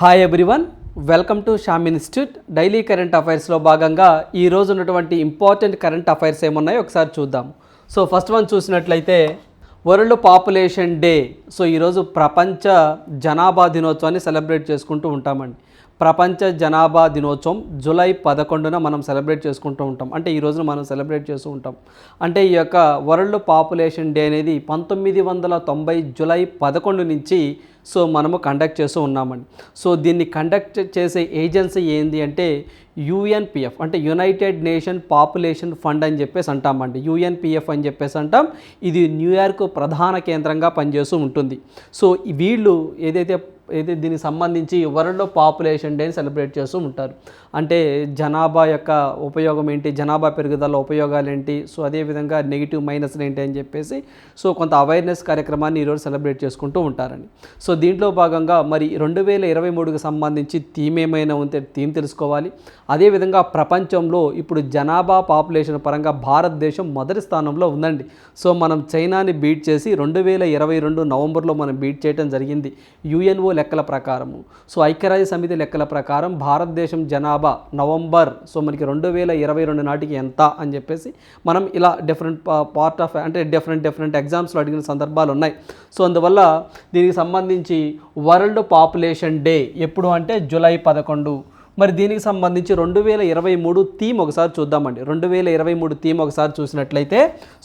Hi everyone welcome to Sham institute daily current అఫైర్స్లో భాగంగా ఈ రోజు ఉన్నటువంటి ఇంపార్టెంట్ కరెంట్ అఫైర్స్ ఏమున్నాయో ఒకసారి చూద్దాం. సో ఫస్ట్ వన్ చూసినట్లయితే వరల్డ్ పాపులేషన్ డే సో ఈరోజు ప్రపంచ జనాభా దినోత్సవాన్ని సెలబ్రేట్ చేసుకుంటూ ఉంటామండి. ప్రపంచ జనాభా దినోత్సవం జూలై పదకొండున మనం సెలబ్రేట్ చేసుకుంటూ ఉంటాం. అంటే ఈ రోజున మనం సెలబ్రేట్ చేస్తూ ఉంటాం. అంటే ఈ యొక్క వరల్డ్ పాపులేషన్ డే అనేది పంతొమ్మిది వందల తొంభై జూలై పదకొండు నుంచి సో మనము కండక్ట్ చేస్తూ ఉన్నామండి. సో దీన్ని కండక్ట్ చేసే ఏజెన్సీ ఏంది అంటే యుఎన్పిఎఫ్ అంటే యునైటెడ్ నేషన్ పాపులేషన్ ఫండ్ అని చెప్పేసి అంటామండి. యుఎన్పిఎఫ్ అని చెప్పేసి అంటాం. ఇది న్యూయార్క్ ప్రధాన కేంద్రంగా పనిచేస్తూ ఉంటుంది. సో వీళ్ళు ఏదైతే ఇది దీనికి సంబంధించి వరల్డ్ పాపులేషన్ డేని సెలబ్రేట్ చేస్తూ ఉంటారు. అంటే జనాభా యొక్క ఉపయోగం ఏంటి జనాభా పెరుగుదల ఉపయోగాలు ఏంటి సో అదేవిధంగా నెగిటివ్ మైనస్లు ఏంటి అని చెప్పేసి సో కొంత అవేర్నెస్ కార్యక్రమాన్ని ఈరోజు సెలబ్రేట్ చేసుకుంటూ ఉంటారని. సో దీంట్లో భాగంగా మరి రెండు వేల ఇరవై మూడుకి సంబంధించి థీమ్ ఏమైనా ఉంటే థీమ్ తెలుసుకోవాలి. అదేవిధంగా ప్రపంచంలో ఇప్పుడు జనాభా పాపులేషన్ పరంగా భారతదేశం మొదటి స్థానంలో ఉందండి. సో మనం చైనాని బీట్ చేసి రెండు వేల ఇరవై రెండు నవంబర్లో మనం బీట్ చేయడం జరిగింది. యుఎన్ఓ లెక్కల ప్రకారము. సో ఐక్యరాజ్య సమితి లెక్కల ప్రకారం భారతదేశం జనాభా నవంబర్ సో మనకి రెండు వేల ఇరవై రెండు నాటికి ఎంత అని చెప్పేసి మనం ఇలా డిఫరెంట్ పార్ట్ ఆఫ్ అంటే డిఫరెంట్ డిఫరెంట్ ఎగ్జామ్స్లో అడిగిన సందర్భాలు ఉన్నాయి. సో అందువల్ల దీనికి సంబంధించి వరల్డ్ పాపులేషన్ డే ఎప్పుడు అంటే జూలై పదకొండు. మరి దీనికి సంబంధించి రెండు వేల ఇరవై మూడు థీమ్ ఒకసారి చూద్దామండి. రెండు వేల ఇరవై మూడు థీమ్ ఒకసారి చూసినట్లయితే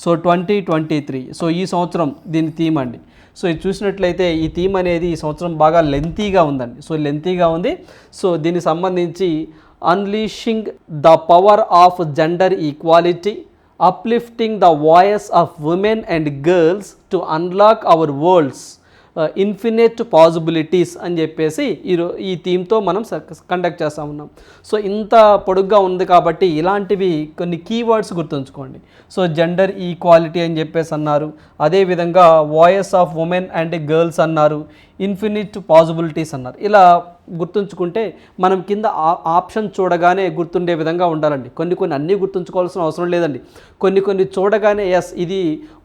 so twenty twenty three so ఈ సంవత్సరం దీని థీమ్ అండి. సో ఇది చూసినట్లయితే ఈ థీమ్ అనేది ఈ సంవత్సరం బాగా లెంతీగా ఉందండి. సో లెంతీగా ఉంది. సో దీనికి సంబంధించి unleashing the power of gender equality uplifting the voice of women and girls to unlock our world's infinite possibilities అని చెప్పేసి ఈరో ఈ థీమ్తో మనం కండక్ట్ చేస్తూ ఉన్నాం. సో ఇంత పొడుగ్గా ఉంది కాబట్టి ఇలాంటివి కొన్ని కీవర్డ్స్ గుర్తుంచుకోండి. సో జెండర్ ఈక్వాలిటీ అని చెప్పేసి అన్నారు. అదేవిధంగా voice of women and girls అన్నారు. ఇన్ఫినిట్ పాసిబిలిటీస్ అన్నారు. ఇలా గుర్తుంచుకుంటే మనం కింద ఆప్షన్ చూడగానే గుర్తుండే విధంగా ఉండాలండి. కొన్ని కొన్ని అన్నీ గుర్తుంచుకోవాల్సిన అవసరం లేదండి. కొన్ని కొన్ని చూడగానే ఎస్ ఇది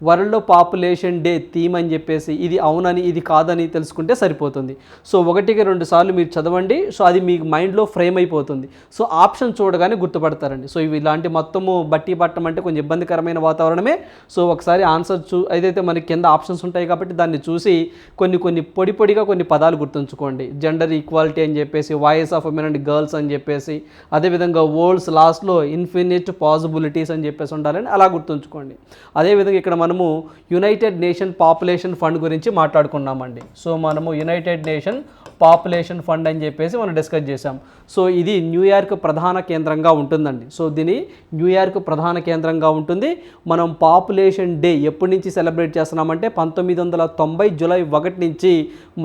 వరల్డ్ పాపులేషన్ డే థీమ్ అని చెప్పేసి ఇది అవునని ఇది కాదని తెలుసుకుంటే సరిపోతుంది. సో ఒకటికి రెండు సార్లు మీరు చదవండి. సో అది మీ మైండ్లో ఫ్రేమ్ అయిపోతుంది. సో ఆప్షన్ చూడగానే గుర్తుపడతారండి. సో ఇవి ఇలాంటి మొత్తము బట్టి పట్టం అంటే కొంచెం ఇబ్బందికరమైన వాతావరణమే. సో ఒకసారి ఆన్సర్ చూ ఏదైతే మనకి కింద ఆప్షన్స్ ఉంటాయి కాబట్టి దాన్ని చూసి కొన్ని కొన్ని పొడి పొడిగా కొన్ని పదాలు గుర్తుంచుకోండి. జెండర్ ఈక్వాలిటీ అని చెప్పేసి voice of women and girls అని చెప్పేసి అదేవిధంగా వరల్డ్స్ లాస్ట్లో ఇన్ఫినిట్ పాసిబిలిటీస్ అని చెప్పేసి ఉండాలని అలా గుర్తుంచుకోండి. అదేవిధంగా ఇక్కడ మనము యునైటెడ్ నేషన్ పాపులేషన్ ఫండ్ గురించి మాట్లాడుకున్నామండి. సో మనము యునైటెడ్ నేషన్ పాపులేషన్ ఫండ్ అని చెప్పేసి మనం డిస్కస్ చేసాం సో ఇది న్యూయార్క్ ప్రధాన కేంద్రంగా ఉంటుందండి. సో దీని న్యూయార్క్ ప్రధాన కేంద్రంగా ఉంటుంది. మనం పాపులేషన్ డే ఎప్పటి నుంచి సెలబ్రేట్ చేస్తున్నామంటే పంతొమ్మిది వందల తొంభై జూలై ఒకటి నుంచి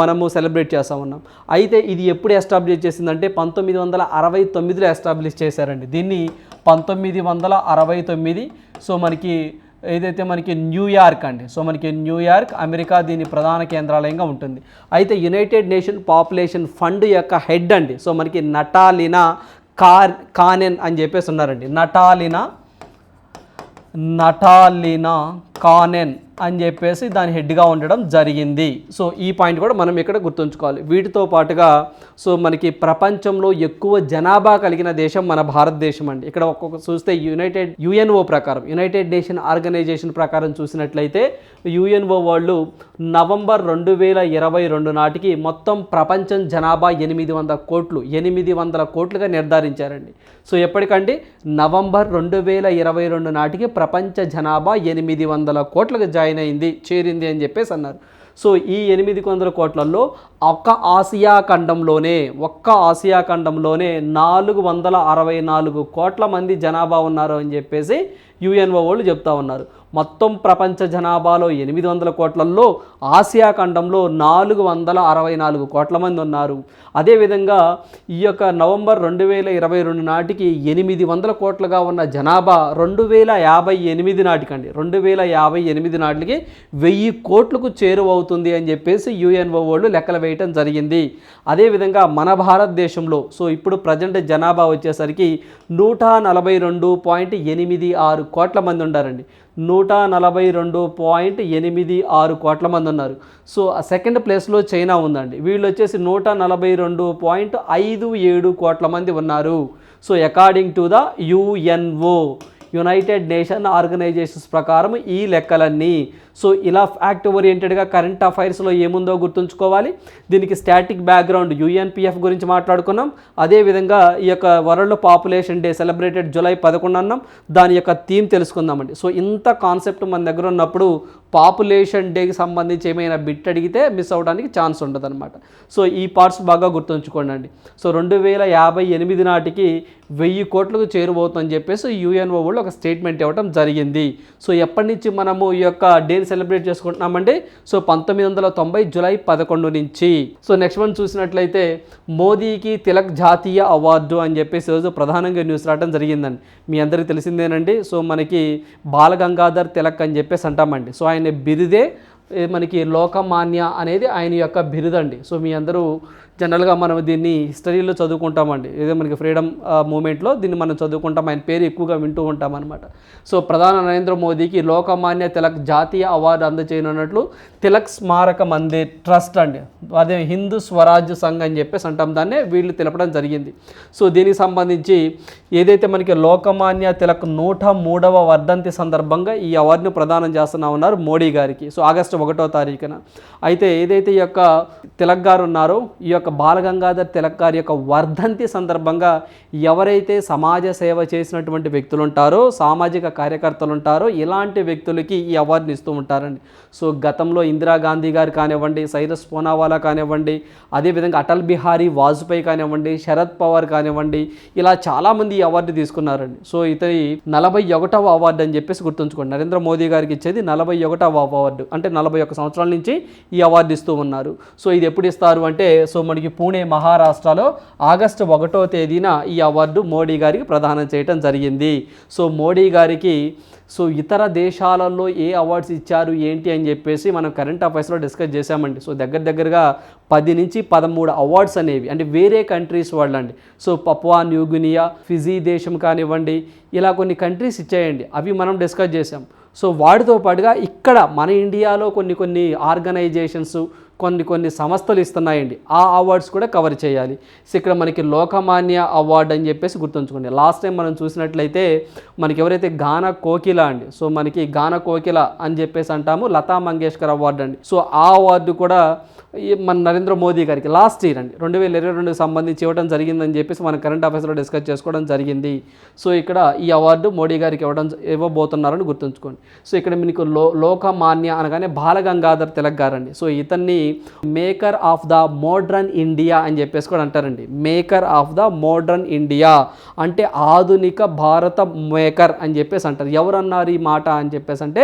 మనము సెలబ్రేట్ చేస్తా ఉన్నాం అయితే ఇది ఎప్పుడు ఎస్టాబ్లిష్ చేసిందంటే పంతొమ్మిది వందల అరవై తొమ్మిదిలో ఎస్టాబ్లిష్ చేశారండి. దీన్ని పంతొమ్మిది వందల అరవై తొమ్మిది సో మనకి ఏదైతే మనకి న్యూయార్క్ అండి సో మనకి న్యూయార్క్ అమెరికా దీని ప్రధాన కేంద్రాలయంగా ఉంటుంది. అయితే యునైటెడ్ నేషన్ పాపులేషన్ ఫండ్ యొక్క హెడ్ అండి సో మనకి నటాలినా కార్ కానెన్ అని చెప్పేసి ఉన్నారండి. నటాలినా నటాలినా కానెన్ అని చెప్పేసి దాని హెడ్గా ఉండడం జరిగింది. సో ఈ పాయింట్ కూడా మనం ఇక్కడ గుర్తుంచుకోవాలి. వీటితో పాటుగా సో మనకి ప్రపంచంలో ఎక్కువ జనాభా కలిగిన దేశం మన భారతదేశం అండి. ఇక్కడ ఒక్కొక్క చూస్తే యునైటెడ్ యుఎన్ఓ ప్రకారం యునైటెడ్ నేషన్ ఆర్గనైజేషన్ ప్రకారం చూసినట్లయితే యుఎన్ఓ వాళ్ళు నవంబర్ రెండు వేల ఇరవై రెండు నాటికి మొత్తం ప్రపంచం జనాభా ఎనిమిది వందల కోట్లు ఎనిమిది వందల కోట్లుగా నిర్ధారించారండి. సో ఎప్పటికండి? నవంబర్ రెండు వేల ఇరవై రెండు నాటికి ప్రపంచ జనాభా ఎనిమిది వందల కోట్లకు జాయిన్ అయింది చేరింది అని చెప్పేసి అన్నారు. సో ఈ ఎనిమిది వందల కోట్లలో ఒక్క ఆసియా ఖండంలోనే ఒక్క ఆసియా ఖండంలోనే నాలుగు వందల అరవై నాలుగు కోట్ల మంది జనాభా ఉన్నారు అని చెప్పేసి యుఎన్ఓ వాళ్ళు చెప్తా ఉన్నారు. మొత్తం ప్రపంచ జనాభాలో ఎనిమిది వందల కోట్లలో ఆసియా ఖండంలో నాలుగు వందల అరవై నాలుగు కోట్ల మంది ఉన్నారు. అదేవిధంగా ఈ యొక్క నవంబర్ రెండు వేల ఇరవై రెండు నాటికి ఎనిమిది వందల కోట్లుగా ఉన్న జనాభా రెండు వేల యాభై ఎనిమిది నాటికండి. రెండు వేల యాభై ఎనిమిది నాటికి వెయ్యి కోట్లకు చేరువవుతుంది అని చెప్పేసి యుఎన్ఓ వాళ్ళు లెక్కలు వేయటం జరిగింది. అదేవిధంగా మన భారతదేశంలో సో ఇప్పుడు ప్రజెంట్ జనాభా వచ్చేసరికి నూట నలభై రెండు పాయింట్ ఎనిమిది ఆరు కోట్ల మంది ఉండారండి. నూట నలభై రెండు పాయింట్ ఎనిమిది ఆరు కోట్ల మంది ఉన్నారు. సో ఆ సెకండ్ ప్లేస్లో చైనా ఉందండి. వీళ్ళు వచ్చేసి నూట నలభై రెండు పాయింట్ ఐదు ఏడు కోట్ల మంది ఉన్నారు. So according to the UNO united nation organisations ప్రకారం ఈ లెక్కలన్నీ. సో ఇలా ఫ్యాక్ట్ ఓరియంటెడ్గా కరెంట్ అఫైర్స్లో ఏముందో గుర్తుంచుకోవాలి. దీనికి స్టాటిక్ బ్యాక్గ్రౌండ్ యుఎన్పిఎఫ్ గురించి మాట్లాడుకున్నాం. అదేవిధంగా ఈ యొక్క world population day celebrated July పదకొండు అన్నాం. దాని యొక్క థీమ్ తెలుసుకుందామండి. సో ఇంత కాన్సెప్ట్ మన దగ్గర ఉన్నప్పుడు పాపులేషన్ డేకి సంబంధించి ఏమైనా బిట్ అడిగితే మిస్ అవ్వడానికి ఛాన్స్ ఉండదన్నమాట. సో ఈ పార్ట్స్ బాగా గుర్తుంచుకోండి అండి సో రెండు వేల యాభై ఎనిమిది నాటికి వెయ్యి కోట్లకు చేరువవుతుందని చెప్పేసి యుఎన్ఓ వాళ్ళు ఒక స్టేట్మెంట్ ఇవ్వడం జరిగింది. సో ఎప్పటి నుంచి మనము ఈ యొక్క డే ఏం సెలబ్రేట్ చేసుకుంటున్నామండి? సో పంతొమ్మిది వందల తొంభై జూలై పదకొండు నుంచి. సో నెక్స్ట్ వన్ చూసినట్లయితే మోదీకి తిలక్ జాతీయ అవార్డు అని చెప్పేసి ఈరోజు ప్రధానంగా న్యూస్ రావడం జరిగిందండి. మీ అందరికీ తెలిసిందేనండి. సో మనకి బాలగంగాధర్ తిలక్ అని చెప్పేసి అంటామండి. సో ఆయన బిరుదే మనకి లోకమాన్య అనేది ఆయన యొక్క బిరుదండి. సో మీ అందరూ జనరల్గా మనం దీన్ని హిస్టరీలో చదువుకుంటామండి. ఏదో మనకి ఫ్రీడమ్ మూమెంట్లో దీన్ని మనం చదువుకుంటాం. ఆయన పేరు ఎక్కువగా వింటూ ఉంటాం అనమాట సో ప్రధాన నరేంద్ర మోదీకి లోకమాన్య తిలక్ జాతీయ అవార్డు అందజేయనున్నట్లు తిలక్ స్మారక మందిర్ ట్రస్ట్ అండి. అదే హిందూ స్వరాజ్య సంఘ్ అని చెప్పేసి అంటాం. దాన్నే వీళ్ళు తెలపడం జరిగింది. సో దీనికి సంబంధించి ఏదైతే మనకి లోకమాన్య తిలక్ నూట మూడవ వర్ధంతి సందర్భంగా ఈ అవార్డును ప్రదానం చేస్తున్నా ఉన్నారు మోడీ గారికి. సో ఆగస్టు ఒకటో తారీఖున. అయితే ఏదైతే ఈ యొక్క తిలక్ గారు ఉన్నారో ఈ యొక్క బాలగంగాధర్ తిలక్ గారి యొక్క వర్ధంతి సందర్భంగా ఎవరైతే సమాజ సేవ చేసినటువంటి వ్యక్తులు ఉంటారో సామాజిక కార్యకర్తలు ఉంటారో ఇలాంటి వ్యక్తులకి ఈ అవార్డుని ఇస్తూ ఉంటారండి. సో గతంలో ఇందిరాగాంధీ గారు కానివ్వండి సైరస్ పూనావాలా కానివ్వండి అదేవిధంగా అటల్ బిహారీ వాజ్పేయి కానివ్వండి శరద్ పవార్ కానివ్వండి ఇలా చాలామంది ఈ అవార్డు తీసుకున్నారండి. సో ఇతని నలభై ఒకటవ అవార్డు అని చెప్పేసి గుర్తుంచుకోండి. నరేంద్ర మోదీ గారికి ఇచ్చేది నలభై ఒకటవ అవార్డు. అంటే నలభై ఒక సంవత్సరాల నుంచి ఈ అవార్డు ఇస్తూ ఉన్నారు. సో ఇది ఎప్పుడు ఇస్తారు అంటే సో మనకి పూణే మహారాష్ట్రలో ఆగస్టు ఒకటో తేదీన ఈ అవార్డు మోడీ గారికి ప్రదానం చేయటం జరిగింది. సో మోడీ గారికి సో ఇతర దేశాలలో ఏ అవార్డ్స్ ఇచ్చారు ఏంటి అని చెప్పేసి మనం కరెంట్ అఫైర్స్లో డిస్కస్ చేశామండి. సో దగ్గర దగ్గరగా పది నుంచి పదమూడు అవార్డ్స్ అనేవి అంటే వేరే కంట్రీస్ వాళ్ళండి. సో పప్వా న్యూగునియా ఫిజీ దేశం కానివ్వండి ఇలా కొన్ని కంట్రీస్ ఇచ్చాయండి. అవి మనం డిస్కస్ చేసాం సో వాటితో పాటుగా ఇక్కడ మన ఇండియాలో కొన్ని కొన్ని ఆర్గనైజేషన్స్ కొన్ని కొన్ని సంస్థలు ఇస్తున్నాయండి. ఆ అవార్డ్స్ కూడా కవర్ చేయాలి. సో ఇక్కడ మనకి లోకమాన్య అవార్డు అని చెప్పేసి గుర్తుంచుకోండి. లాస్ట్ టైం మనం చూసినట్లయితే మనకి ఎవరైతే గాన కోకిల అండి సో మనకి గాన కోకిల అని చెప్పేసి అంటాము లతా మంగేష్కర్ అవార్డు అండి. సో ఆ అవార్డు కూడా మన నరేంద్ర మోదీ గారికి లాస్ట్ ఇయర్ అండి. రెండు వేల ఇరవై రెండుకి సంబంధించి ఇవ్వడం జరిగిందని చెప్పేసి మన కరెంట్ అఫైర్స్లో డిస్కస్ చేసుకోవడం జరిగింది. సో ఇక్కడ ఈ అవార్డు మోడీ గారికి ఇవ్వడం ఇవ్వబోతున్నారని గుర్తుంచుకోండి. సో ఇక్కడ మీకు లో లోకమాన్య అనగానే బాలగంగాధర్ తిలక్ గారండి. సో ఇతన్ని maker of the modern India అని చెప్పేసి కూడా అంటారండి. Maker of the modern India అంటే ఆధునిక భారత మేకర్ అని చెప్పేసి అంటారు. ఎవరు అన్నారు ఈ మాట అని చెప్పేసి అంటే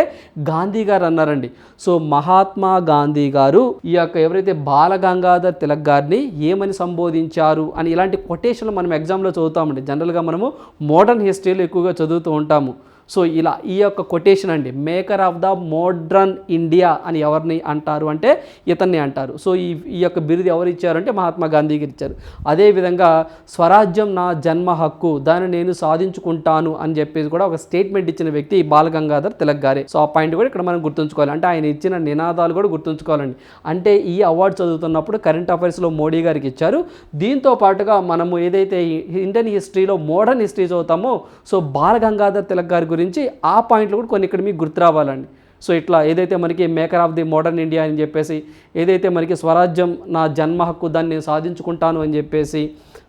గాంధీ గారు అన్నారండి. సో మహాత్మా గాంధీ గారు ఈ యొక్క ఎవరైతే బాలగంగాధర్ తిలక్ గారిని ఏమని సంబోధించారు అని ఇలాంటి కొటేషన్లు మనం ఎగ్జామ్లో చదువుతామండి. జనరల్గా మనము మోడర్న్ హిస్టరీలో ఎక్కువగా చదువుతూ ఉంటాము. సో ఇలా ఈ యొక్క కొటేషన్ అండి maker of the modern India అని ఎవరిని అంటారు అంటే ఇతన్ని అంటారు. సో ఈ ఈ యొక్క బిరుదు ఎవరు ఇచ్చారంటే మహాత్మా గాంధీకి ఇచ్చారు. అదేవిధంగా స్వరాజ్యం నా జన్మ హక్కు దాన్ని నేను సాధించుకుంటాను అని చెప్పేసి కూడా ఒక స్టేట్మెంట్ ఇచ్చిన వ్యక్తి బాలగంగాధర్ తిలక్ గారే. సో ఆ పాయింట్ కూడా ఇక్కడ మనం గుర్తుంచుకోవాలి. అంటే ఆయన ఇచ్చిన నినాదాలు కూడా గుర్తుంచుకోవాలండి. అంటే ఈ అవార్డు చదువుతున్నప్పుడు కరెంట్ అఫైర్స్లో మోడీ గారికి ఇచ్చారు. దీంతో పాటుగా మనము ఏదైతే ఇండియన్ హిస్టరీలో మోడర్న్ హిస్టరీ చదువుతామో సో బాలగంగాధర్ తిలక్ గారి గురించి ఆ పాయింట్లు కూడా కొన్ని ఇక్కడ మీకు గుర్తు రావాలండి. సో ఇట్లా ఏదైతే మనకి maker of the modern India అని చెప్పేసి ఏదైతే మనకి స్వరాజ్యం నా జన్మ హక్కు దాన్ని నేను సాధించుకుంటాను అని చెప్పేసి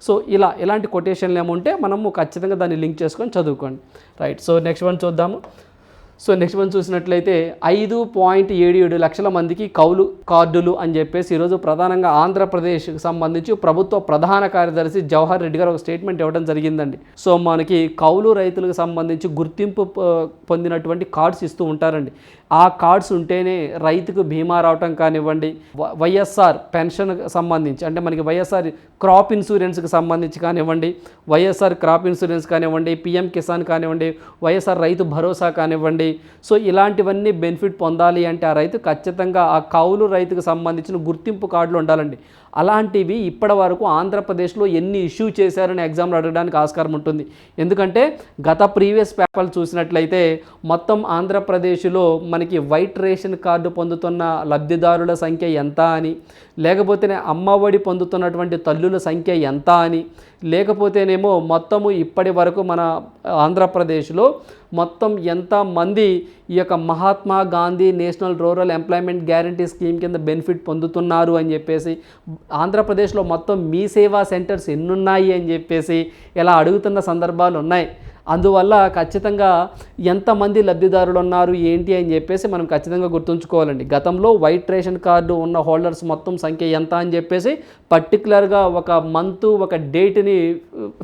సో ఇలా ఇలాంటి కొటేషన్లు ఏముంటే మనము ఖచ్చితంగా దాన్ని లింక్ చేసుకొని చదువుకోండి. రైట్ సో నెక్స్ట్ వన్ చూద్దాము. సో నెక్స్ట్ మనం చూసినట్లయితే ఐదు పాయింట్ ఏడు ఏడు లక్షల మందికి కౌలు కార్డులు అని చెప్పేసి ఈరోజు ప్రధానంగా ఆంధ్రప్రదేశ్కి సంబంధించి ప్రభుత్వ ప్రధాన కార్యదర్శి జవహర్ రెడ్డి గారు ఒక స్టేట్మెంట్ ఇవ్వడం జరిగిందండి. సో మనకి కౌలు రైతులకు సంబంధించి గుర్తింపు పొందినటువంటి కార్డ్స్ ఇస్తూ ఉంటారండి. ఆ కార్డ్స్ ఉంటేనే రైతుకు బీమా రావటం కానివ్వండి వైఎస్ఆర్ పెన్షన్ సంబంధించి అంటే మనకి వైఎస్ఆర్ క్రాప్ ఇన్సూరెన్స్కి సంబంధించి కానివ్వండి వైఎస్ఆర్ క్రాప్ ఇన్సూరెన్స్ కానివ్వండి పిఎం కిసాన్ కానివ్వండి వైఎస్ఆర్ రైతు భరోసా కానివ్వండి. సో ఇలాంటివన్నీ బెనిఫిట్ పొందాలి అంటే ఆ రైతు ఖచ్చితంగా ఆ కౌలు రైతుకు సంబంధించిన గుర్తింపు కార్డులు ఉండాలండి. అలాంటివి ఇప్పటి వరకు ఆంధ్రప్రదేశ్లో ఎన్ని ఇష్యూ చేశారని ఎగ్జామ్లో అడగడానికి ఆస్కారం ఉంటుంది. ఎందుకంటే గత ప్రీవియస్ పేపర్లు చూసినట్లయితే మొత్తం ఆంధ్రప్రదేశ్లో మనకి వైట్ రేషన్ కార్డు పొందుతున్న లబ్ధిదారుల సంఖ్య ఎంత అని లేకపోతేనే అమ్మఒడి పొందుతున్నటువంటి తల్లుల సంఖ్య ఎంత అని లేకపోతేనేమో మొత్తము ఇప్పటి వరకు మన ఆంధ్రప్రదేశ్లో మొత్తం ఎంతమంది ఈ యొక్క Mahatma Gandhi national rural employment guarantee scheme కింద బెనిఫిట్ పొందుతున్నారు అని చెప్పేసి ఆంధ్రప్రదేశ్లో మొత్తం మీ సేవా సెంటర్స్ ఎన్నున్నాయి అని చెప్పేసి ఇలా అడుగుతున్న సందర్భాలు ఉన్నాయి. అందువల్ల ఖచ్చితంగా ఎంతమంది లబ్ధిదారులు ఉన్నారు ఏంటి అని చెప్పేసి మనం ఖచ్చితంగా గుర్తుంచుకోవాలండి. గతంలో వైట్ రేషన్ కార్డు ఉన్న హోల్డర్స్ మొత్తం సంఖ్య ఎంత అని చెప్పేసి పర్టికులర్గా ఒక మంత్ ఒక డేట్ని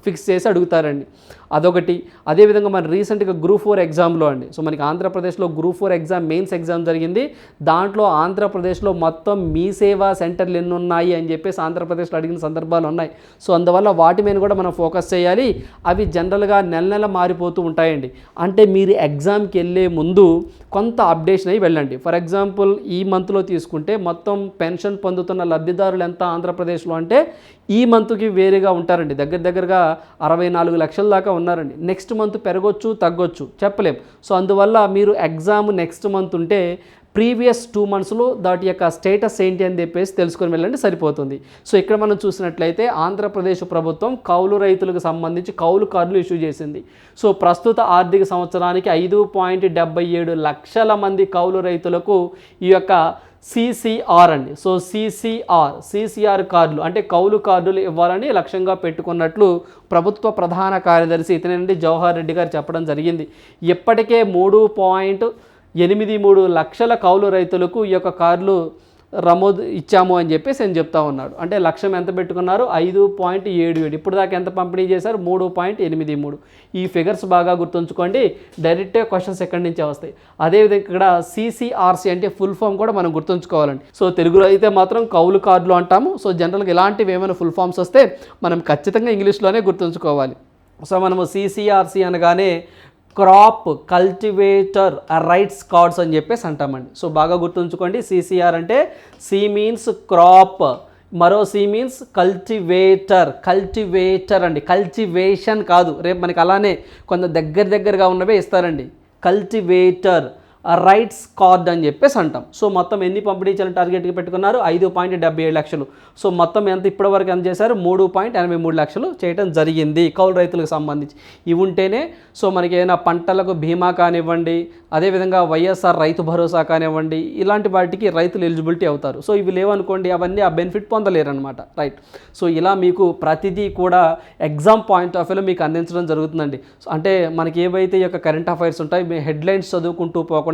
ఫిక్స్ uh, చేసి అడుగుతారండి. అదొకటి. అదేవిధంగా మన రీసెంట్గా గ్రూప్ ఫోర్ ఎగ్జామ్లో అండి. సో మనకి ఆంధ్రప్రదేశ్లో group four exam mains exam జరిగింది. దాంట్లో ఆంధ్రప్రదేశ్లో మొత్తం మీ సేవా సెంటర్లు ఎన్ని ఉన్నాయి అని చెప్పేసి ఆంధ్రప్రదేశ్లో అడిగిన సందర్భాలు ఉన్నాయి. సో అందువల్ల వాటి మీద కూడా మనం ఫోకస్ చేయాలి. అవి జనరల్గా నెల నెల మారిపోతూ ఉంటాయండి. అంటే మీరు ఎగ్జామ్కి వెళ్ళే ముందు కొంత అప్డేషన్ అయ్యి వెళ్ళండి. ఫర్ ఎగ్జాంపుల్ ఈ మంత్లో తీసుకుంటే మొత్తం పెన్షన్ పొందుతున్న లబ్ధిదారులు ఎంత ఆంధ్రప్రదేశ్లో అంటే ఈ మంత్కి వేరేగా ఉంటారండి. దగ్గర దగ్గరగా అరవై నాలుగు లక్షల దాకా ఉన్నారండి. నెక్స్ట్ మంత్ పెరగొచ్చు తగ్గొచ్చు చెప్పలేం. సో అందువల్ల మీరు ఎగ్జామ్ నెక్స్ట్ మంత్ ఉంటే ప్రీవియస్ టూ మంత్స్లో దాటి యొక్క స్టేటస్ ఏంటి అని చెప్పేసి తెలుసుకొని వెళ్ళండి సరిపోతుంది. సో ఇక్కడ మనం చూసినట్లయితే ఆంధ్రప్రదేశ్ ప్రభుత్వం కౌలు రైతులకు సంబంధించి కౌలు కార్డులు ఇష్యూ చేసింది. సో ప్రస్తుత ఆర్థిక సంవత్సరానికి ఐదు పాయింట్ డెబ్బై ఏడు లక్షల మంది కౌలు రైతులకు ఈ యొక్క సిసిఆర్ అండి. సో సిసిఆర్ సిసిఆర్ కార్డులు అంటే కౌలు కార్డులు ఇవ్వాలని లక్ష్యంగా పెట్టుకున్నట్లు ప్రభుత్వ ప్రధాన కార్యదర్శి ఇతనండి జవహర్ రెడ్డి గారు చెప్పడం జరిగింది. ఇప్పటికే మూడు పాయింట్ ఎనిమిది మూడు లక్షల కౌలు రైతులకు ఈ యొక్క కార్లు రమోదు ఇచ్చాము అని చెప్పేసి నేను చెప్తా ఉన్నాడు. అంటే లక్ష్యం ఎంత పెట్టుకున్నారు? ఐదు పాయింట్ ఏడు ఏడు. ఇప్పుడు దాకా ఎంత పంపిణీ చేశారు? మూడు పాయింట్ ఎనిమిది మూడు. ఈ ఫిగర్స్ బాగా గుర్తుంచుకోండి. డైరెక్ట్గా క్వశ్చన్స్ ఎక్కడి నుంచే వస్తాయి. అదేవిధంగా ఇక్కడ సిసిఆర్సి అంటే ఫుల్ ఫామ్ కూడా మనం గుర్తుంచుకోవాలండి. సో తెలుగులో అయితే మాత్రం కౌలు కార్డులు అంటాము. సో జనరల్గా ఇలాంటివి ఏమైనా ఫుల్ ఫామ్స్ వస్తే మనం ఖచ్చితంగా ఇంగ్లీష్లోనే గుర్తుంచుకోవాలి. సో మనము సిసిఆర్సి అనగానే క్రాప్ కల్టివేటర్ రైట్స్ కార్డ్స్ అని చెప్పేసి అంటామండి. సో బాగా గుర్తుంచుకోండి సిసిఆర్ అంటే సి మీన్స్ క్రాప్ మరో సి మీన్స్ కల్టివేటర్ కల్టివేటర్ అండి. కల్టివేషన్ కాదు. రేపు మనకి అలానే కొంత దగ్గర దగ్గరగా ఉన్నవే ఇస్తారండి. కల్టివేటర్ రైట్స్ కార్డ్ అని చెప్పేసి అంటాం. సో మొత్తం ఎన్ని పంపిణీ చేయాలని టార్గెట్గా పెట్టుకున్నారు? ఐదు పాయింట్ డెబ్బై ఏడు లక్షలు. సో మొత్తం ఎంత ఇప్పటివరకు ఎంత చేశారు? మూడు పాయింట్ ఎనభై మూడు లక్షలు చేయడం జరిగింది కౌలు రైతులకు సంబంధించి. ఇవి ఉంటేనే సో మనకి ఏదైనా పంటలకు బీమా కానివ్వండి అదేవిధంగా వైఎస్ఆర్ రైతు భరోసా కానివ్వండి ఇలాంటి వాటికి రైతులు ఎలిజిబిలిటీ అవుతారు. సో ఇవి లేవనుకోండి అవన్నీ ఆ బెనిఫిట్ పొందలేరు అనమాట రైట్ సో ఇలా మీకు ప్రతిదీ కూడా ఎగ్జామ్ పాయింట్ ఆఫ్ వ్యూలో మీకు అందించడం జరుగుతుందండి. అంటే మనకి ఏవైతే ఈ యొక్క కరెంట్ అఫైర్స్ ఉంటాయి మీ హెడ్లైన్స్ చదువుకుంటూ పోకుండా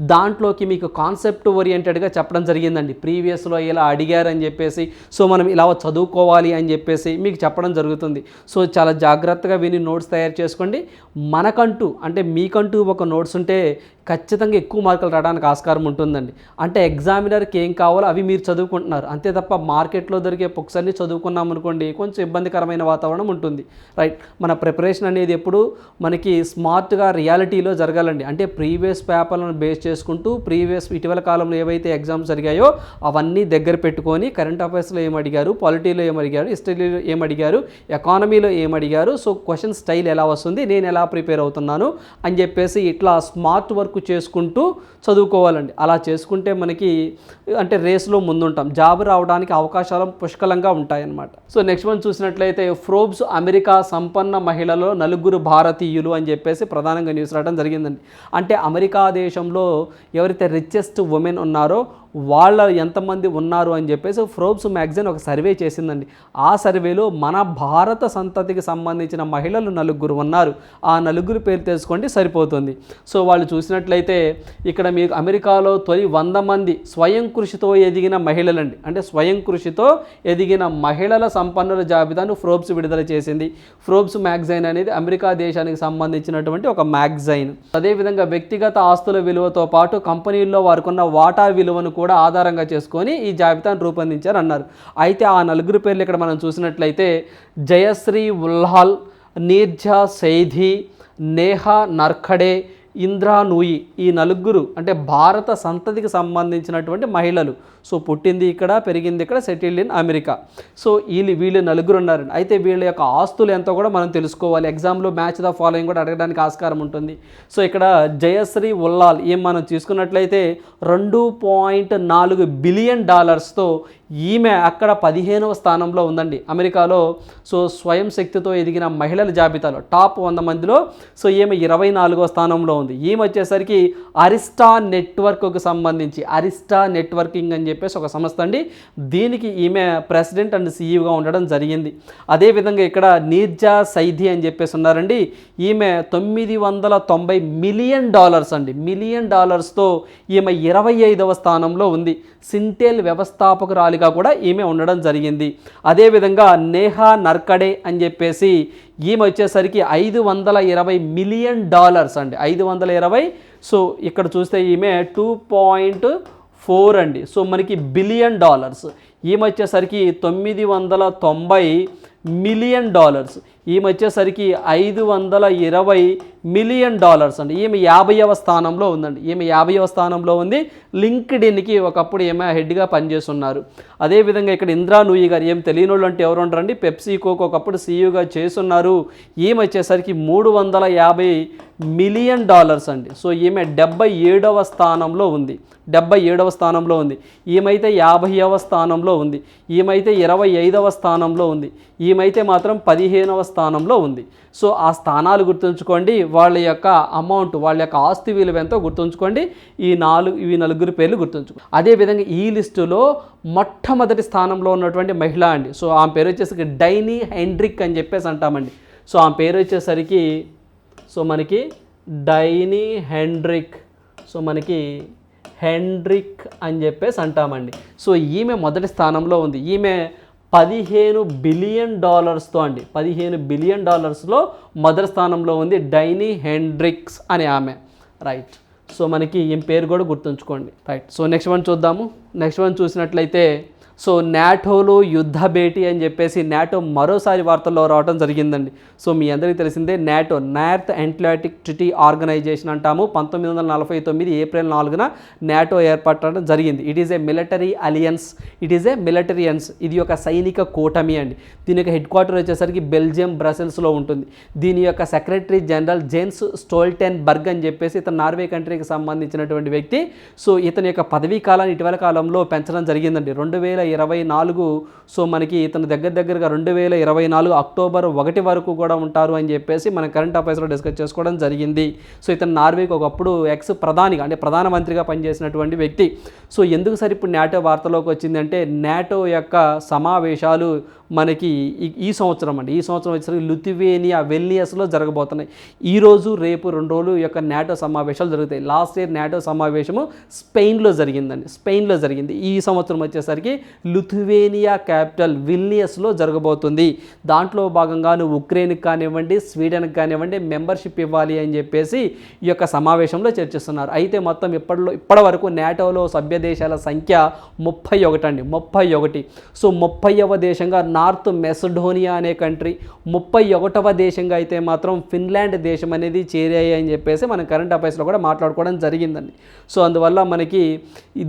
దాంట్లోకి మీకు కాన్సెప్ట్ ఓరియంటెడ్గా చెప్పడం జరిగిందండి. ప్రీవియస్లో ఇలా అడిగారని చెప్పేసి సో మనం ఇలా చదువుకోవాలి అని చెప్పేసి మీకు చెప్పడం జరుగుతుంది. సో చాలా జాగ్రత్తగా విని నోట్స్ తయారు చేసుకోండి. మనకంటూ అంటే మీకంటూ ఒక నోట్స్ ఉంటే ఖచ్చితంగా ఎక్కువ మార్కులు రావడానికి ఆస్కారం ఉంటుందండి. అంటే ఎగ్జామినర్కి ఏం కావాలో అవి మీరు చదువుకుంటున్నారు. అంతే తప్ప మార్కెట్లో దొరికే బుక్స్ అన్ని చదువుకున్నాం అనుకోండి కొంచెం ఇబ్బందికరమైన వాతావరణం ఉంటుంది. రైట్? మన ప్రిపరేషన్ అనేది ఎప్పుడు మనకి స్మార్ట్గా రియాలిటీలో జరగాలండి. అంటే ప్రీవియస్ పేపర్లను బేస్ చేసుకుంటూ ప్రీవియస్ ఇటీవల కాలంలో ఏవైతే ఎగ్జామ్స్ జరిగాయో అవన్నీ దగ్గర పెట్టుకొని కరెంట్ అఫైర్స్లో ఏం అడిగారు? పాలిటీలో ఏం అడిగారు? హిస్టరీలో ఏం అడిగారు? ఎకానమీలో ఏం అడిగారు? సో క్వశ్చన్ స్టైల్ ఎలా వస్తుంది? నేను ఎలా ప్రిపేర్ అవుతున్నాను? అని చెప్పేసి ఇట్లా స్మార్ట్ వర్క్ చేసుకుంటూ చదువుకోవాలండి. అలా చేసుకుంటే మనకి అంటే రేస్లో ముందుంటాం. జాబ్ రావడానికి అవకాశాలు పుష్కలంగా ఉంటాయన్నమాట. సో నెక్స్ట్ వన్ చూసినట్లయితే ఫ్రోబ్స్ అమెరికా సంపన్న మహిళలో నలుగురు భారతీయులు అని చెప్పేసి ప్రధానంగా న్యూస్ రావడం జరిగిందండి. అంటే అమెరికా దేశంలో ఎవరైతే రిచెస్ట్ ఉమెన్ ఉన్నారో వాళ్ళ ఎంతమంది ఉన్నారు అని చెప్పేసి ఫ్రోబ్స్ మ్యాగజైన్ ఒక సర్వే చేసిందండి. ఆ సర్వేలో మన భారత సంతతికి సంబంధించిన మహిళలు నలుగురు ఉన్నారు. ఆ నలుగురు పేరు తెలుసుకోండి సరిపోతుంది. సో వాళ్ళు చూసినట్లయితే ఇక్కడ మీకు అమెరికాలో తొలి వంద మంది స్వయం కృషితో ఎదిగిన మహిళలండి. అంటే స్వయం కృషితో ఎదిగిన మహిళల సంపన్నుల జాబితాను ఫ్రోబ్స్ విడుదల చేసింది. ఫ్రోబ్స్ మ్యాగజైన్ అనేది అమెరికా దేశానికి సంబంధించినటువంటి ఒక మ్యాగజైన్ అదేవిధంగా వ్యక్తిగత ఆస్తుల విలువతో పాటు కంపెనీల్లో వారికి ఉన్న వాటా విలువను కూడా కూడా ఆధారంగా చేసుకొని ఈ జాబితాను రూపొందించారు అన్నారు అయితే ఆ నలుగురు పేర్లు ఇక్కడ మనం చూసినట్లయితే జయశ్రీ ఉల్హాల్ నీర్జా సైధి నేహా నర్ఖడే ఇంద్రానూయి ఈ నలుగురు అంటే భారత సంతతికి సంబంధించినటువంటి మహిళలు. సో పుట్టింది ఇక్కడ పెరిగింది ఇక్కడ సెటిల్డ్ ఇన్ అమెరికా. సో వీళ్ళు వీళ్ళు నలుగురు ఉన్నారండి. అయితే వీళ్ళ యొక్క ఆస్తులు ఎంతో కూడా మనం తెలుసుకోవాలి. ఎగ్జామ్లో మ్యాచ్ ద ఫాలోయింగ్ కూడా అడగడానికి ఆస్కారం ఉంటుంది. సో ఇక్కడ జయశ్రీ ఉల్లాల్ ఏం మనం తీసుకున్నట్లయితే రెండు పాయింట్ నాలుగు బిలియన్ డాలర్స్తో ఈమె అక్కడ పదిహేనవ స్థానంలో ఉందండి. అమెరికాలో సో స్వయం శక్తితో ఎదిగిన మహిళల జాబితాలో టాప్ వంద మందిలో. సో ఈమె ఇరవై నాలుగో స్థానంలో ఉంది. ఈమె వచ్చేసరికి అరిస్టా నెట్వర్క్కు సంబంధించి అరిస్టా నెట్వర్కింగ్ అని చెప్పేసి ఒక సంస్థ అండి. దీనికి ఈమె ప్రెసిడెంట్ అండ్ సీఈఓగా ఉండడం జరిగింది. అదేవిధంగా ఇక్కడ నీర్జా సైధి అని చెప్పేసి ఉన్నారండి. ఈమె తొమ్మిది వందల తొంభై మిలియన్ డాలర్స్ అండి. మిలియన్ డాలర్స్తో ఈమె ఇరవై ఐదవ స్థానంలో ఉంది. సింటెల్ వ్యవస్థాపకురాలిగా కూడా ఈమె ఉండడం జరిగింది. అదేవిధంగా నేహా నర్కడే అని చెప్పేసి ఈమె వచ్చేసరికి ఐదు వందల ఇరవై మిలియన్ డాలర్స్ అండి. ఐదు వందల ఇరవై. సో ఇక్కడ చూస్తే ఈమె టూ పాయింట్ ఫోర్ అండి. సో మనకి బిలియన్ డాలర్స్. ఈమె వచ్చేసరికి తొమ్మిది వందల తొంభై మిలియన్ డాలర్స్. ఈమె వచ్చేసరికి ఐదు వందల ఇరవై మిలియన్ డాలర్స్ అండి. ఈమె యాభైవ స్థానంలో ఉందండి. ఈమె యాభైవ స్థానంలో ఉంది. లింక్డ్ఇన్కి ఒకప్పుడు ఈమె హెడ్గా పనిచేస్తున్నారు. అదేవిధంగా ఇక్కడ ఇంద్రా నూయి గారు ఏం తెలియని వాళ్ళు అంటే ఎవరు ఉంటారండి పెప్సీకోకు ఒకప్పుడు సీఈఓగా చేస్తున్నారు. ఈమె వచ్చేసరికి మూడు వందల యాభై మిలియన్ డాలర్స్ అండి. సో ఈమె డెబ్బై ఏడవ స్థానంలో ఉంది. డెబ్బై ఏడవ స్థానంలో ఉంది. ఈమైతే యాభైవ స్థానంలో ఉంది. ఈమైతే ఇరవై ఐదవ స్థానంలో ఉంది. ఈమైతే మాత్రం పదిహేనవ స్థానంలో ఉంది. సో ఆ స్థానాలు గుర్తుంచుకోండి. వాళ్ళ యొక్క అమౌంట్ వాళ్ళ యొక్క ఆస్తి విలువ ఎంతో గుర్తుంచుకోండి. ఈ నాలుగు ఈ నలుగురు పేర్లు గుర్తుంచుకోండి అదేవిధంగా ఈ లిస్టులో మొట్టమొదటి స్థానంలో ఉన్నటువంటి మహిళ అండి. సో ఆమె పేరు వచ్చేసరికి డైనీ హెండ్రిక్ అని చెప్పేసి అంటామండి. సో ఆమె పేరు వచ్చేసరికి సో మనకి డైనీ హెండ్రిక్. సో మనకి హెండ్రిక్ అని చెప్పేసి అంటామండి. సో ఈమె మొదటి స్థానంలో ఉంది. ఈమె పదిహేను బిలియన్ డాలర్స్తో అండి. పదిహేను బిలియన్ డాలర్స్లో మొదటి స్థానంలో ఉంది డైనీ హెండ్రిక్స్ అనే ఆమె. రైట్ సో మనకి ఈ పేరు కూడా గుర్తుంచుకోండి. రైట్ సో నెక్స్ట్ వన్ చూద్దాము. నెక్స్ట్ వన్ చూసినట్లయితే సో నాటోలో యుద్ధ భేటీ అని చెప్పేసి నాటో మరోసారి వార్తల్లో రావడం జరిగిందండి. సో మీ అందరికీ తెలిసిందే NATO north Atlantic treaty organization అంటాము. పంతొమ్మిది వందల నలభై తొమ్మిది ఏప్రిల్ నాలుగున నాటో ఏర్పడటం జరిగింది. It is a military alliance it is a military alliance ఇది ఒక సైనిక కూటమి అండి. దీని యొక్క హెడ్ క్వార్టర్ వచ్చేసరికి బెల్జియం బ్రసెల్స్లో ఉంటుంది. దీని యొక్క secretary general James Stoltenberg అని చెప్పేసి ఇతను నార్వే కంట్రీకి సంబంధించినటువంటి వ్యక్తి. సో ఇతని యొక్క పదవీ కాలాన్ని ఇటీవల కాలంలో పెంచడం జరిగిందండి. రెండు వేల ఇరవై నాలుగు. సో మనకి ఇతను దగ్గర దగ్గరగా రెండు వేల ఇరవై నాలుగు అక్టోబర్ ఒకటి వరకు కూడా ఉంటారు అని చెప్పేసి మన కరెంట్ అఫైర్స్లో డిస్కస్ చేసుకోవడం జరిగింది. సో ఇతను నార్వేకి ఒకప్పుడు ఎక్స్ ప్రధానిగా అంటే ప్రధానమంత్రిగా పనిచేసినటువంటి వ్యక్తి. సో ఎందుకు సరి ఇప్పుడు నాటో వార్తలోకి వచ్చిందంటే నాటో యొక్క సమావేశాలు మనకి ఈ- ఈ సంవత్సరం అండి. ఈ సంవత్సరం వచ్చేసరికి లుథువేనియా వెల్నియస్లో జరగబోతున్నాయి. ఈరోజు రేపు రెండు రోజులు ఈ యొక్క నాటో సమావేశాలు జరుగుతాయి. లాస్ట్ ఇయర్ నాటో సమావేశము స్పెయిన్లో జరిగిందండి. స్పెయిన్లో జరిగింది. ఈ సంవత్సరం వచ్చేసరికి లుథువేనియా క్యాపిటల్ విల్నియస్లో జరగబోతుంది. దాంట్లో భాగంగా ఉక్రెయిన్కి కానివ్వండి స్వీడన్కి కానివ్వండి మెంబర్షిప్ ఇవ్వాలి అని చెప్పేసి ఈ యొక్క సమావేశంలో చర్చిస్తున్నారు. అయితే మొత్తం ఇప్పటిలో ఇప్పటి వరకు నాటోలో సభ్య దేశాల సంఖ్య ముప్పై ఒకటి అండి. ముప్పై ఒకటి. సో ముప్పైవ దేశంగా నార్త్ మెసడోనియా అనే కంట్రీ ముప్పై ఒకటవ దేశంగా అయితే మాత్రం ఫిన్లాండ్ దేశం అనేది చేరాయి అని చెప్పేసి మనం కరెంట్ అఫైర్స్లో కూడా మాట్లాడుకోవడం జరిగిందండి. సో అందువల్ల మనకి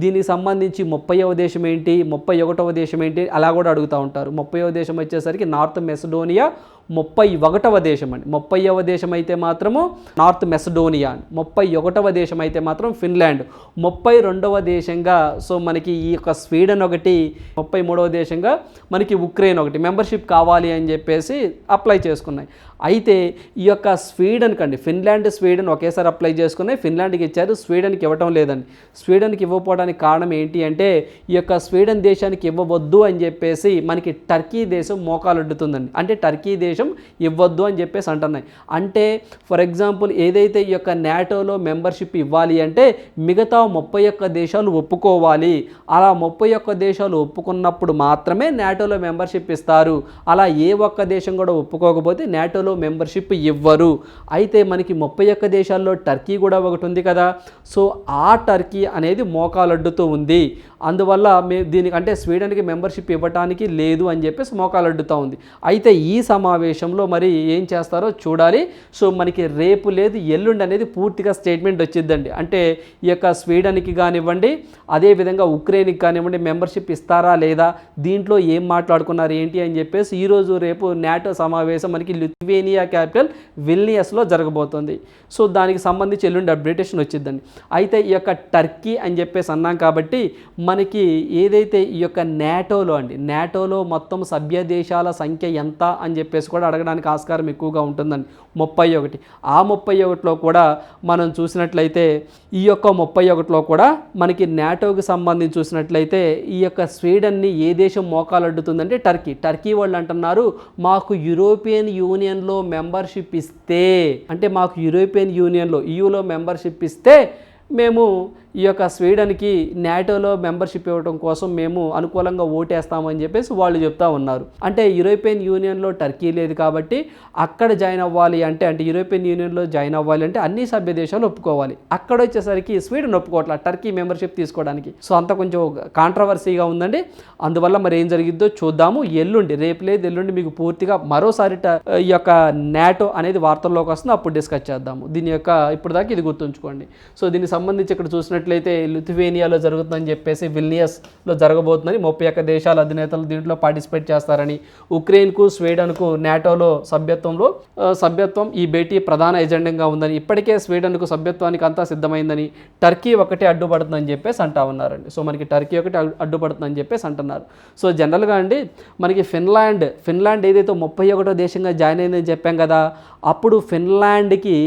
దీనికి సంబంధించి ముప్పైవ దేశం ఏంటి ముప్పై ఒకటవ దేశం ఏంటి అలా కూడా అడుగుతూ ఉంటారు. ముప్పైవ దేశం వచ్చేసరికి నార్త్ మెసడోనియా ముప్పై ఒకటవ దేశం అండి ముప్పైవ దేశం అయితే మాత్రము నార్త్ మెసడోనియా అండి. ముప్పై ఒకటవ దేశం అయితే మాత్రం ఫిన్లాండ్. ముప్పై రెండవ దేశంగా సో మనకి ఈ యొక్క స్వీడన్ ఒకటి ముప్పై మూడవ దేశంగా మనకి ఉక్రెయిన్ ఒకటి మెంబర్షిప్ కావాలి అని చెప్పేసి అప్లై చేసుకున్నాయి. అయితే ఈ యొక్క స్వీడన్ కండి ఫిన్లాండ్ స్వీడన్ ఒకేసారి అప్లై చేసుకుని ఫిన్లాండ్కి ఇచ్చారు స్వీడన్కి ఇవ్వటం లేదండి. స్వీడన్కి ఇవ్వకపోవడానికి కారణం ఏంటి అంటే ఈ యొక్క స్వీడన్ దేశానికి ఇవ్వవద్దు అని చెప్పేసి మనకి టర్కీ దేశం మోకాలు అడ్డుతుందండి అంటే టర్కీ దేశం ఇవ్వద్దు అని చెప్పేసి అంటున్నాయి. అంటే ఫర్ ఎగ్జాంపుల్ ఏదైతే ఈ యొక్క నాటోలో మెంబర్షిప్ ఇవ్వాలి అంటే మిగతా ముప్పై ఒక్క దేశాలు ఒప్పుకోవాలి. అలా ముప్పై ఒక్క దేశాలు ఒప్పుకున్నప్పుడు మాత్రమే నాటోలో మెంబర్షిప్ ఇస్తారు. అలా ఏ ఒక్క దేశం కూడా ఒప్పుకోకపోతే నాటోలో మెంబర్షిప్ ఇవ్వరు. అయితే మనకి ముప్పై ఒక్క దేశాల్లో టర్కీ కూడా ఒకటి ఉంది కదా. సో ఆ టర్కీ అనేది మోకాలడ్డుతూ ఉంది. అందువల్ల మే దీనికంటే స్వీడన్కి మెంబర్షిప్ ఇవ్వటానికి లేదు అని చెప్పేసి మోకాలడ్డుతూ ఉంది. అయితే ఈ సమావేశంలో మరి ఏం చేస్తారో చూడాలి. సో మనకి రేపు లేదు ఎల్లుండి అనేది పూర్తిగా స్టేట్మెంట్ వచ్చిందండి అంటే ఈ యొక్క స్వీడన్కి కానివ్వండి అదేవిధంగా ఉక్రెయిన్కి కానివ్వండి మెంబర్షిప్ ఇస్తారా లేదా దీంట్లో ఏం మాట్లాడుకున్నారు ఏంటి అని చెప్పేసి ఈరోజు రేపు నాటో సమావేశం మనకి లిథువేనియా క్యాపిటల్ విల్నియస్లో జరగబోతోంది. సో దానికి సంబంధించి ఎల్లుండి అప్డేటేషన్ వచ్చిందండి. అయితే ఈ యొక్క టర్కీ అని చెప్పేసి అన్నాం కాబట్టి మనకి ఏదైతే ఈ యొక్క నాటోలో అండి నాటోలో మొత్తం సభ్య దేశాల సంఖ్య ఎంత అని చెప్పేసి కూడా అడగడానికి ఆస్కారం ఎక్కువగా ఉంటుందండి. ముప్పై ఒకటి. ఆ ముప్పై ఒకటిలో కూడా మనం చూసినట్లయితే ఈ యొక్క ముప్పై ఒకటిలో కూడా మనకి నాటోకి సంబంధించి చూసినట్లయితే ఈ యొక్క స్వీడన్ని ఏ దేశం మోకాలు అడ్డుతుందంటే టర్కీ. టర్కీ వాళ్ళు అంటున్నారు మాకు యూరోపియన్ యూనియన్లో మెంబర్షిప్ ఇస్తే అంటే మాకు యూరోపియన్ యూనియన్లో ఈయూలో మెంబర్షిప్ ఇస్తే మేము ఈ యొక్క స్వీడన్కి నాటోలో మెంబర్షిప్ ఇవ్వడం కోసం మేము అనుకూలంగా ఓటేస్తామని చెప్పేసి వాళ్ళు చెప్తా ఉన్నారు. అంటే యూరోపియన్ యూనియన్లో టర్కీ లేదు కాబట్టి అక్కడ జాయిన్ అవ్వాలి అంటే అంటే యూరోపియన్ యూనియన్లో జాయిన్ అవ్వాలి అంటే అన్ని సభ్య దేశాలు ఒప్పుకోవాలి. అక్కడ వచ్చేసరికి స్వీడన్ ఒప్పుకోవట్లేదు టర్కీ మెంబర్షిప్ తీసుకోవడానికి. సో అంత కొంచెం కాంట్రవర్సీగా ఉందండి. అందువల్ల మరి ఏం జరిగిద్దో చూద్దాము. ఎల్లుండి రేపు లేదు ఎల్లుండి మీకు పూర్తిగా మరోసారి ట- ఈ యొక్క నాటో అనేది వార్తల్లోకి వస్తుంది. అప్పుడు డిస్కస్ చేద్దాము. దీని యొక్క ఇప్పుడు దాకా ఇది గుర్తుంచుకోండి. సో దీనికి సంబంధించి ఇక్కడ చూసిన చూసినట్లయితే లిథువేనియాలో జరుగుతుందని చెప్పేసి విల్నియస్లో జరగబోతుందని ముప్పై ఒక్క దేశాల అధినేతలు దీంట్లో పార్టిసిపేట్ చేస్తారని ఉక్రెయిన్కు స్వీడన్కు నాటోలో సభ్యత్వంలో సభ్యత్వం ఈ భేటీ ప్రధాన ఎజెండాగా ఉందని ఇప్పటికే స్వీడన్కు సభ్యత్వానికి అంతా సిద్ధమైందని టర్కీ ఒకటే అడ్డుపడుతుందని చెప్పేసి అంటా ఉన్నారండి. సో మనకి టర్కీ ఒకటి అడ్డుపడుతుందని చెప్పేసి అంటున్నారు. సో జనరల్గా అండి మనకి ఫిన్లాండ్ ఫిన్లాండ్ ఏదైతే ముప్పై ఒకటో దేశంగా జాయిన్ అయిందని చెప్పాం కదా అప్పుడు ఫిన్లాండ్కి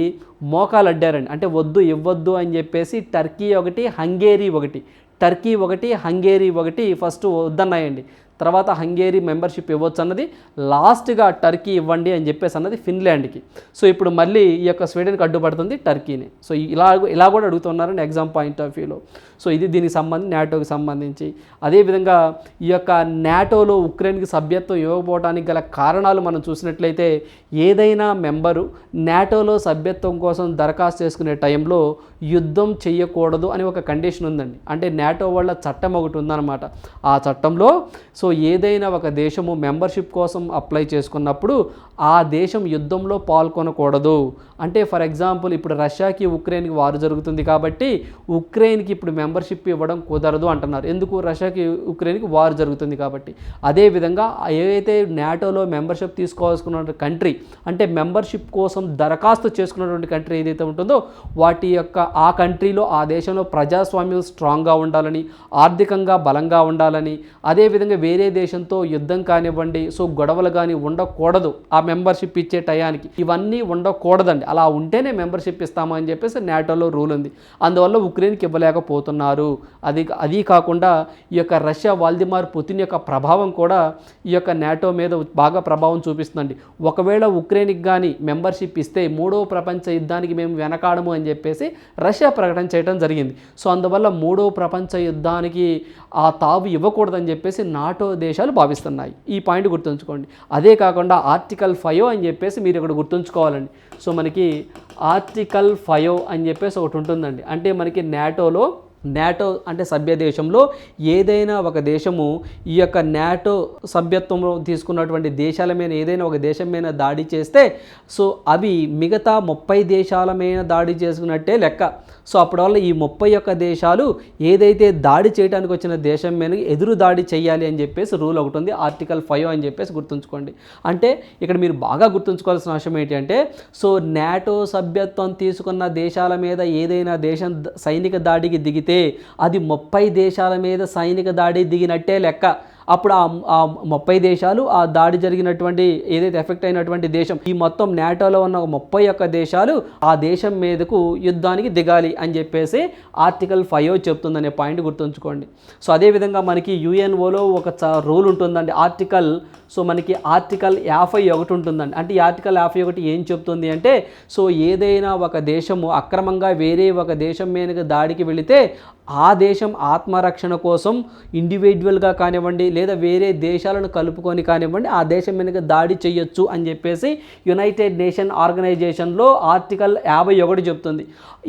మోకాలు అడ్డారండి అంటే వద్దు ఇవ్వద్దు అని చెప్పేసి టర్కీ ఒకటి హంగేరీ ఒకటి. టర్కీ ఒకటి హంగేరీ ఒకటి ఫస్ట్ వద్దన్నాయండి. తర్వాత హంగేరీ మెంబర్షిప్ ఇవ్వచ్చు అన్నది లాస్ట్గా టర్కీ ఇవ్వండి అని చెప్పేసి అన్నది ఫిన్లాండ్కి. సో ఇప్పుడు మళ్ళీ ఈ యొక్క స్వీడన్కి అడ్డుపడుతుంది టర్కీని. సో ఇలా ఇలా కూడా అడుగుతున్నారని ఎగ్జామ్ పాయింట్ ఆఫ్ వ్యూలో సో ఇది దీనికి సంబంధించి నాటోకి సంబంధించి. అదేవిధంగా ఈ యొక్క నాటోలో ఉక్రెయిన్కి సభ్యత్వం ఇవ్వకపోవడానికి గల కారణాలు మనం చూసినట్లయితే ఏదైనా మెంబరు నాటోలో సభ్యత్వం కోసం దరఖాస్తు చేసుకునే టైంలో యుద్ధం చేయకూడదు అని ఒక కండిషన్ ఉందండి. అంటే నాటో వాళ్ళ చట్టం ఒకటి ఉందన్నమాట. ఆ చట్టంలో సో ఏదైనా ఒక దేశము మెంబర్షిప్ కోసం అప్లై చేసుకున్నప్పుడు ఆ దేశం యుద్ధంలో పాల్గొనకూడదు. అంటే ఫర్ ఎగ్జాంపుల్ ఇప్పుడు రష్యాకి ఉక్రెయిన్కి వారు జరుగుతుంది కాబట్టి ఉక్రెయిన్కి ఇప్పుడు మెంబర్షిప్ ఇవ్వడం కుదరదు అంటున్నారు. ఎందుకు? రష్యాకి ఉక్రెయిన్కి వారు జరుగుతుంది కాబట్టి. అదేవిధంగా ఏదైతే నాటోలో మెంబర్షిప్ తీసుకోవాల్సుకున్న కంట్రీ అంటే మెంబర్షిప్ కోసం దరఖాస్తు చేసుకున్నటువంటి కంట్రీ ఏదైతే ఉంటుందో వాటి యొక్క ఆ కంట్రీలో ఆ దేశంలో ప్రజాస్వామ్యం స్ట్రాంగ్గా ఉండాలని ఆర్థికంగా బలంగా ఉండాలని అదేవిధంగా వేరే దేశంతో యుద్ధం కానివ్వండి సో గొడవలు కానీ ఉండకూడదు ఆ మెంబర్షిప్ ఇచ్చే టయానికి. ఇవన్నీ ఉండకూడదండి. అలా ఉంటేనే మెంబర్షిప్ ఇస్తామని చెప్పేసి నాటోలో రూల్ ఉంది. అందువల్ల ఉక్రెయిన్కి ఇవ్వలేకపోతున్నారు. అది అది కాకుండా ఈ యొక్క రష్యా వాల్దిమార్ పుతిన్ యొక్క ప్రభావం కూడా ఈ యొక్క నాటో మీద బాగా ప్రభావం చూపిస్తుందండి. ఒకవేళ ఉక్రెయిన్కి కానీ మెంబర్షిప్ ఇస్తే మూడో ప్రపంచ యుద్ధానికి మేము వెనకాడము అని చెప్పేసి రష్యా ప్రకటన చేయడం జరిగింది. సో అందువల్ల మూడో ప్రపంచ యుద్ధానికి ఆ తావు ఇవ్వకూడదని చెప్పేసి నాటో దేశాలు భావిస్తున్నాయి. ఈ పాయింట్ గుర్తుంచుకోండి. అదే కాకుండా ఆర్టికల్ ఫైవ్ అని చెప్పేసి మీరు ఇక్కడ గుర్తుంచుకోవాలండి. సో మనకి ఆర్టికల్ ఫైవ్ అని చెప్పేసి ఒకటి ఉంటుందండి. అంటే మనకి నాటోలో నాటో అంటే సభ్య దేశంలో ఏదైనా ఒక దేశము ఈ యొక్క నాటో సభ్యత్వంలో తీసుకున్నటువంటి దేశాల మీద ఏదైనా ఒక దేశం మీద దాడి చేస్తే సో అవి మిగతా ముప్పై దేశాల మీద దాడి చేసుకున్నట్టే లెక్క. సో అప్పటి వల్ల ఈ ముప్పై ఒక్క దేశాలు ఏదైతే దాడి చేయడానికి వచ్చిన దేశం మీద ఎదురు దాడి చేయాలి అని చెప్పేసి రూల్ ఒకటి ఉంది ఆర్టికల్ ఫైవ్ అని చెప్పేసి గుర్తుంచుకోండి. అంటే ఇక్కడ మీరు బాగా గుర్తుంచుకోవాల్సిన అంశం ఏంటంటే సో నాటో సభ్యత్వం తీసుకున్న దేశాల మీద ఏదైనా దేశం సైనిక దాడికి దిగితే అది ముప్పై దేశాల మీద సైనిక దాడి దిగినట్టే లెక్క. అప్పుడు ఆ ముప్పై దేశాలు ఆ దాడి జరిగినటువంటి ఏదైతే ఎఫెక్ట్ అయినటువంటి దేశం ఈ మొత్తం నాటోలో ఉన్న ముప్పై ఒక్క దేశాలు ఆ దేశం మీదకు యుద్ధానికి దిగాలి అని చెప్పేసి ఆర్టికల్ ఫైవ్ చెప్తుందనే పాయింట్ గుర్తుంచుకోండి. సో అదేవిధంగా మనకి యుఎన్ఓలో ఒక రూల్ ఉంటుందండి ఆర్టికల్. సో మనకి ఆర్టికల్ యాభై ఒకటి ఉంటుందండి. అంటే ఈ ఆర్టికల్ యాభై ఒకటి ఏం చెప్తుంది అంటే సో ఏదైనా ఒక దేశము అక్రమంగా వేరే ఒక దేశం మీద దాడికి వెళితే ఆ దేశం ఆత్మరక్షణ కోసం ఇండివిజువల్గా కానివ్వండి లేదా వేరే దేశాలను కలుపుకొని కానివ్వండి ఆ దేశం మీదకి దాడి చేయొచ్చు అని చెప్పేసి యునైటెడ్ నేషన్ ఆర్గనైజేషన్లో ఆర్టికల్ యాభై ఒకటి చెప్తుంది.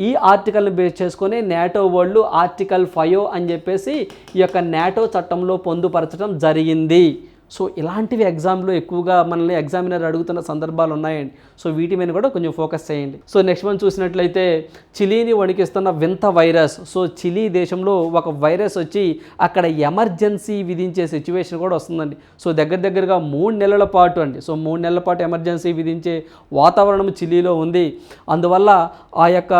ఈ ఆర్టికల్ని బేస్ చేసుకొని నాటో వాళ్ళు ఆర్టికల్ ఫైవ్ అని చెప్పేసి ఈ యొక్క నాటో చట్టంలో పొందుపరచడం జరిగింది. సో ఇలాంటివి ఎగ్జామ్లో ఎక్కువగా మనల్ని ఎగ్జామినర్ అడుగుతున్న సందర్భాలు ఉన్నాయండి. సో వీటి మీద కూడా కొంచెం ఫోకస్ చేయండి. సో నెక్స్ట్ మనం చూసినట్లయితే చిలీని వణికిస్తున్న వింత వైరస్ సో చిలీ దేశంలో ఒక వైరస్ వచ్చి అక్కడ ఎమర్జెన్సీ విధించే సిచ్యువేషన్ కూడా వస్తుందండి. సో దగ్గర దగ్గరగా మూడు నెలల పాటు అండి. సో మూడు నెలల పాటు ఎమర్జెన్సీ విధించే వాతావరణం చిలీలో ఉంది. అందువల్ల ఆ యొక్క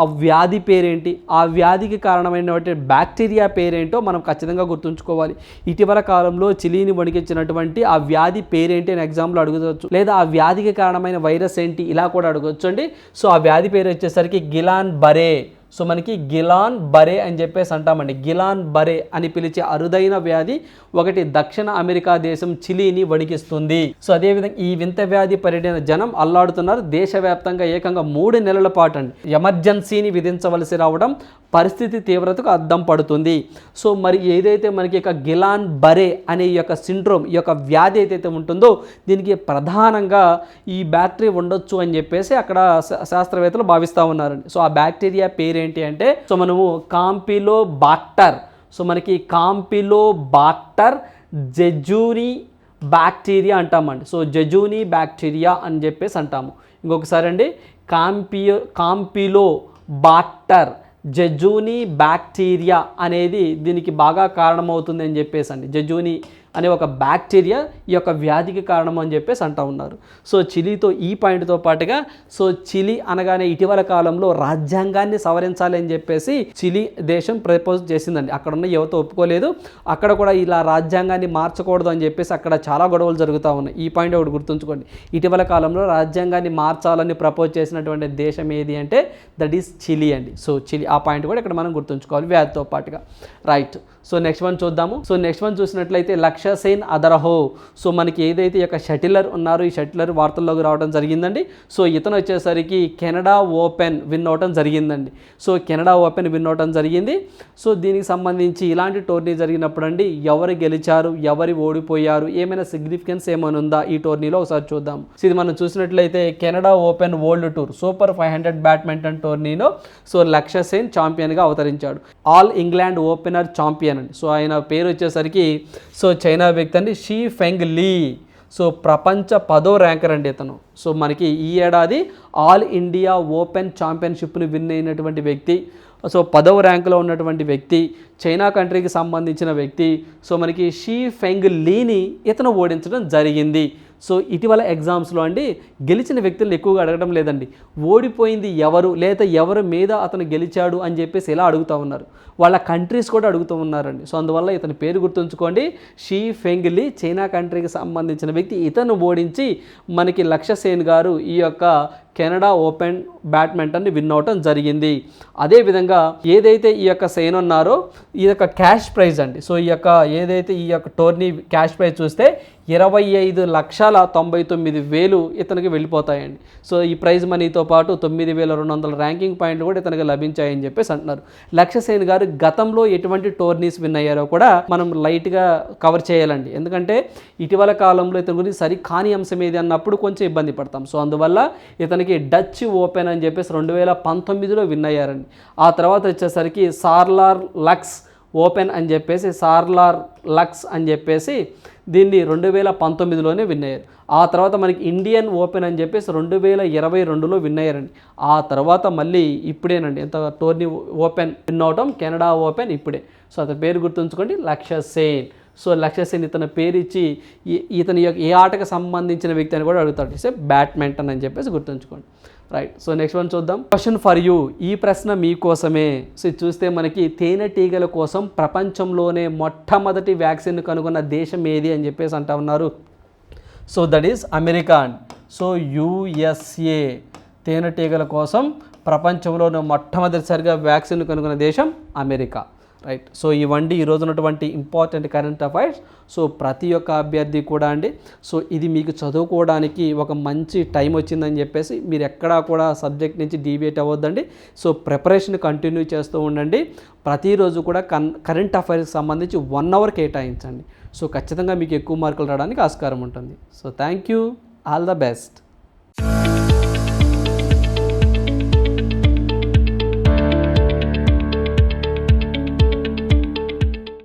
ఆ వ్యాధి పేరేంటి? ఆ వ్యాధికి కారణమైనటువంటి బ్యాక్టీరియా పేరేంటో మనం ఖచ్చితంగా గుర్తుంచుకోవాలి. ఇటీవల కాలంలో చిలీని వణికించినటువంటి ఆ వ్యాధి పేరేంటి అని ఎగ్జామ్లో అడగవచ్చు లేదా ఆ వ్యాధికి కారణమైన వైరస్ ఏంటి? ఇలా కూడా అడగవచ్చు అండి సో ఆ వ్యాధి పేరు వచ్చేసరికి గిలాన్ బరే. సో మనకి గిలాన్ బరే అని చెప్పేసి అంటామండి. గిలాన్ బరే అని పిలిచే అరుదైన వ్యాధి ఒకటి దక్షిణ అమెరికా దేశం చిలీని వణికిస్తుంది. సో అదేవిధంగా ఈ వింత వ్యాధి పర్యటన జనం అల్లాడుతున్నారు. దేశవ్యాప్తంగా ఏకంగా మూడు నెలల పాటు అండి ఎమర్జెన్సీని విధించవలసి రావడం పరిస్థితి తీవ్రతకు అద్దం పడుతుంది. సో మరి ఏదైతే మనకి ఇక గిలాన్ బరే అనే ఈ యొక్క సిండ్రోమ్ ఈ యొక్క వ్యాధి ఏదైతే ఉంటుందో దీనికి ప్రధానంగా ఈ బ్యాక్టీరియా ఉండొచ్చు అని చెప్పేసి అక్కడ శా- శాస్త్రవేత్తలు భావిస్తూ ఉన్నారండి. సో ఆ బ్యాక్టీరియా ఏంటి అంటే సో మనము కాంపిలో బాక్టర్ సో మనకి కాంపిలో బాక్టర్ జెజూని బ్యాక్టీరియా అంటామండి. సో జజూని బ్యాక్టీరియా అని చెప్పేసి అంటాము. ఇంకొకసారి అండి కాంపియో కాంపిలో బాక్టర్ జజూని బ్యాక్టీరియా అనేది దీనికి బాగా కారణమవుతుంది అని చెప్పేసి అండి. జజూని అనే ఒక బ్యాక్టీరియా ఈ యొక్క వ్యాధికి కారణం అని చెప్పేసి అంటా ఉన్నారు. సో చిలీతో ఈ పాయింట్తో పాటుగా సో చిలీ అనగానే ఇటీవల కాలంలో రాజ్యాంగాన్ని సవరించాలి అని చెప్పేసి చిలీ దేశం ప్రపోజ్ చేసిందండి. అక్కడ ఉన్న యువత ఒప్పుకోలేదు. అక్కడ కూడా ఇలా రాజ్యాంగాన్ని మార్చకూడదు అని చెప్పేసి అక్కడ చాలా గొడవలు జరుగుతూ ఉన్నాయి. ఈ పాయింట్ ఒకటి గుర్తుంచుకోండి. ఇటీవల కాలంలో రాజ్యాంగాన్ని మార్చాలని ప్రపోజ్ చేసినటువంటి దేశం ఏది అంటే దట్ ఈస్ చిలీ అండి. సో చిలీ ఆ పాయింట్ కూడా ఇక్కడ మనం గుర్తుంచుకోవాలి వ్యాధితో పాటుగా. రైట్. సో నెక్స్ట్ వన్ చూద్దాము. సో నెక్స్ట్ వన్ చూసినట్లయితే లక్ష సేన్ అదరహో. సో మనకి ఏదైతే ఈ యొక్క షటిలర్ ఉన్నారో ఈ షటిలర్ వార్తల్లోకి రావడం జరిగిందండి. సో ఇతను వచ్చేసరికి కెనడా ఓపెన్ విన్ అవటం జరిగిందండి. సో కెనడా ఓపెన్ విన్ అవటం జరిగింది. సో దీనికి సంబంధించి ఇలాంటి టోర్నీ జరిగినప్పుడు అండి ఎవరు గెలిచారు ఎవరు ఓడిపోయారు ఏమైనా సిగ్నిఫికెన్స్ ఏమైనా ఉందా? ఈ టోర్నీలో ఒకసారి చూద్దాం సో ఇది మనం చూసినట్లయితే Canada open world tour super five hundred badminton టోర్నీలో. సో లక్ష్య సేన్ ఛాంపియన్గా అవతరించాడు. All England opener champion. అండి సో ఆయన పేరు వచ్చేసరికి సో చైనా వ్యక్తి అండి షీ ఫెంగ్ లీ. సో ప్రపంచ పదో ర్యాంకర్ అండి ఇతను. సో మనకి ఈ ఏడాది ఆల్ ఇండియా ఓపెన్ ఛాంపియన్షిప్ని విన్ అయినటువంటి వ్యక్తి. సో పదవ ర్యాంకులో ఉన్నటువంటి వ్యక్తి చైనా కంట్రీకి సంబంధించిన వ్యక్తి సో మనకి షీ ఫెంగ్ లీని ఇతను ఓడించడం జరిగింది. సో ఇటీవల ఎగ్జామ్స్లో అండి గెలిచిన వ్యక్తులను ఎక్కువగా అడగడం లేదండి. ఓడిపోయింది ఎవరు లేదా ఎవరి మీద అతను గెలిచాడు అని చెప్పేసి ఇలా అడుగుతూ ఉన్నారు. వాళ్ళ కంట్రీస్ కూడా అడుగుతూ ఉన్నారండి. సో అందువల్ల ఇతని పేరు గుర్తుంచుకోండి. షీ ఫెంగ్లీ చైనా కంట్రీకి సంబంధించిన వ్యక్తి ఇతను ఓడించి మనకి లక్ష్యసేన్ గారు ఈ యొక్క కెనడా ఓపెన్ బ్యాడ్మింటన్ని విన్ అవటం జరిగింది. అదేవిధంగా ఏదైతే ఈ యొక్క సెయిన్ ఉన్నారో ఈ యొక్క క్యాష్ ప్రైజ్ అండి. సో ఈ యొక్క ఏదైతే ఈ యొక్క టోర్నీ క్యాష్ ప్రైజ్ చూస్తే ఇరవై ఐదు లక్షల తొంభై తొమ్మిది వేలు ఇతనికి వెళ్ళిపోతాయండి. సో ఈ ప్రైజ్ మనీతో పాటు తొమ్మిది వేల రెండు వందల ర్యాంకింగ్ పాయింట్లు కూడా ఇతనికి లభించాయని చెప్పేసి అంటున్నారు. లక్ష్యసేన్ గారు గతంలో ఎటువంటి టోర్నీస్ విన్ అయ్యారో కూడా మనం లైట్గా కవర్ చేయాలండి. ఎందుకంటే ఇటీవల కాలంలో ఇతని గురించి సరి కాని అంశం ఏది అన్నప్పుడు కొంచెం ఇబ్బంది పడతాం. సో అందువల్ల ఇతనికి డచ్ ఓపెన్ అని చెప్పేసి రెండు వేల పంతొమ్మిదిలో విన్ అయ్యారండి. ఆ తర్వాత వచ్చేసరికి సార్లార్ లక్స్ ఓపెన్ అని చెప్పేసి సార్లార్ లక్స్ అని చెప్పేసి దీన్ని రెండు వేల పంతొమ్మిదిలోనే విన్ అయ్యారు. ఆ తర్వాత మనకి ఇండియన్ ఓపెన్ అని చెప్పేసి రెండు వేల ఇరవై రెండులో విన్ అయ్యారండి. ఆ తర్వాత మళ్ళీ ఇప్పుడేనండి. ఎంత టోర్నీ ఓపెన్ విన్ అవటం కెనడా ఓపెన్ ఇప్పుడే. సో అతని పేరు గుర్తుంచుకోండి లక్ష్య సేన్. సో లక్ష్య సేన్ ఇతని పేరు ఇచ్చి ఇతని యొక్క ఏ ఆటకు సంబంధించిన వ్యక్తి అని కూడా అడుగుతాడు. సే బ్యాడ్మింటన్ అని చెప్పేసి గుర్తుంచుకోండి. రైట్ సో నెక్స్ట్ వన్ చూద్దాం. క్వశ్చన్ ఫర్ యూ ఈ ప్రశ్న మీకోసమే సో చూస్తే మనకి తేనెటీగల కోసం ప్రపంచంలోనే మొట్టమొదటి వ్యాక్సిన్ కనుగొన్న దేశం ఏది అని చెప్పేసి అంటా ఉన్నారు. So that is America so USA తేనెటీగల కోసం ప్రపంచంలోనే మొట్టమొదటిసారిగా వ్యాక్సిన్ కనుగొన్న దేశం అమెరికా రైట్ సో ఇవండి ఈరోజు ఉన్నటువంటి ఇంపార్టెంట్ కరెంట్ అఫైర్స్ సో ప్రతి ఒక్క అభ్యర్థి కూడా అండి. సో ఇది మీకు చదువుకోవడానికి ఒక మంచి టైం వచ్చిందని చెప్పేసి మీరు ఎక్కడా కూడా సబ్జెక్ట్ నుంచి డీవియేట్ అవ్వద్దండి. సో ప్రిపరేషన్ కంటిన్యూ చేస్తూ ఉండండి. ప్రతిరోజు కూడా కన్ కరెంట్ అఫైర్స్కి సంబంధించి వన్ అవర్ కేటాయించండి. సో ఖచ్చితంగా మీకు ఎక్కువ మార్కులు రావడానికి ఆస్కారం ఉంటుంది. So thank you all the best